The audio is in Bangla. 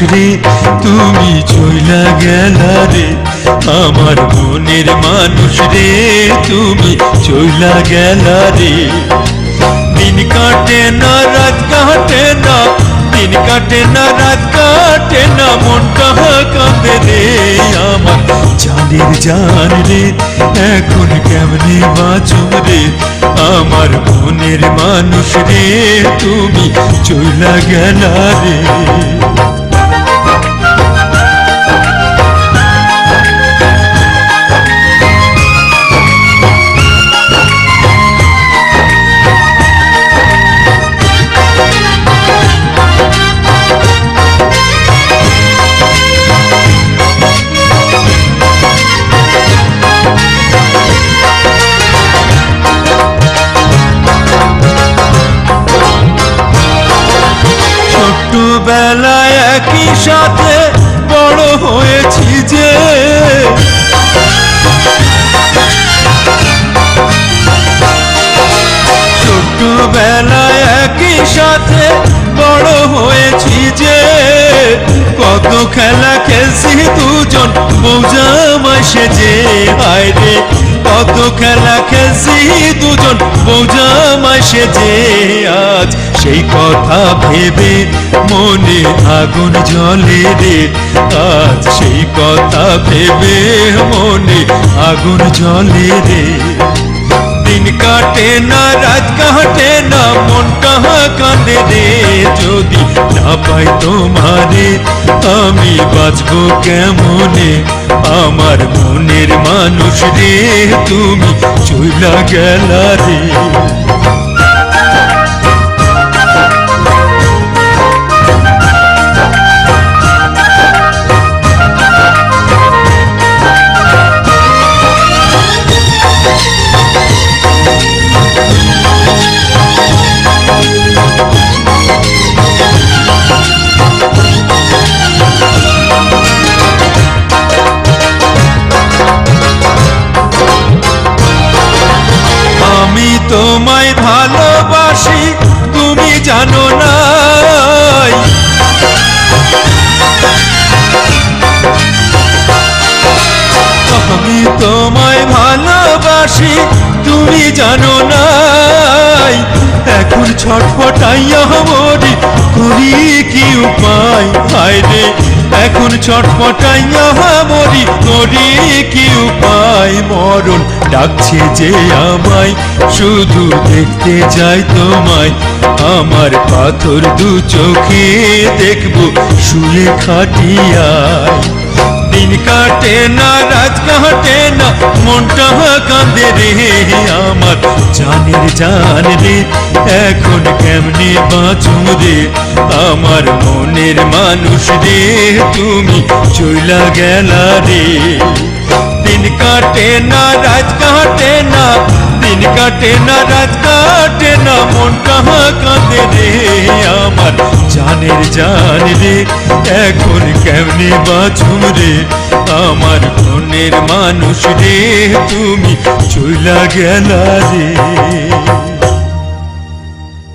রে তুমি চইলা গেলা রে। আমার মনের মানুষ রে, তুমি চইলা গেলা রে। দিন কাটে না, রাত কাটে না, দিন কাটে না, রাত কাটে না, মনটা কাঁদে রে। আমার জানের জান রে, এখন কেমনে বাঁচুম রে? আমার মনের মানুষ রে, তুমি চইলা গেলা রে। ছোট্টবেলায় একই সাথে বড় হয়েছি যে। ছোট্টবেলায় একই সাথে বড় হয়েছি যে। কত খেলা খেলছি দুজন বৌজামায় সেজে। হায় রে, কত খেলা খেলছি দুজন বৌজামায় সেজে। আজ সেই কথা ভেবে মনে আগুন জ্বলে রে, আজ সেই কথা ভেবে মনে আগুন জ্বলে রে। দিন কাটে না, রাত কাটে না, মন কাহা কাঁদে রে। যদি না পাই তোমারে, আমি বাঁচবো কেমনে? আমার মনের মানুষ রে, তুমি চইলা গেলা রে। আমি তোমায় ভালোবাসি, তুমি জানো না এখন ছটফটাইয়া মরি, করি কি উপায়? হায় রে, এখন ছটফটাইয়া মরি, করি কি উপায়? মরণ ডাকছে যে আমায়, শুধু দেখতে যাই তোমায়। আমার পাথর দু চোখে দেখব, শুয়ে খাটিয়ায়। দিন কাটে না কাটে না, মনটা কাঁদে রে আমার। জানের জান এখন কেমনে বাঁচু আমার মনের মানুষ রে, তুমি চইলা গেলা রে। দিন কাটে না, রাত কাটে না, দিন কাটে না, রাত কাটে না কাঁদে জানের জান রে, এখন কেমনে বা রে? আমার মনের মানুষ রে, তুমি চইলা গেলা রে।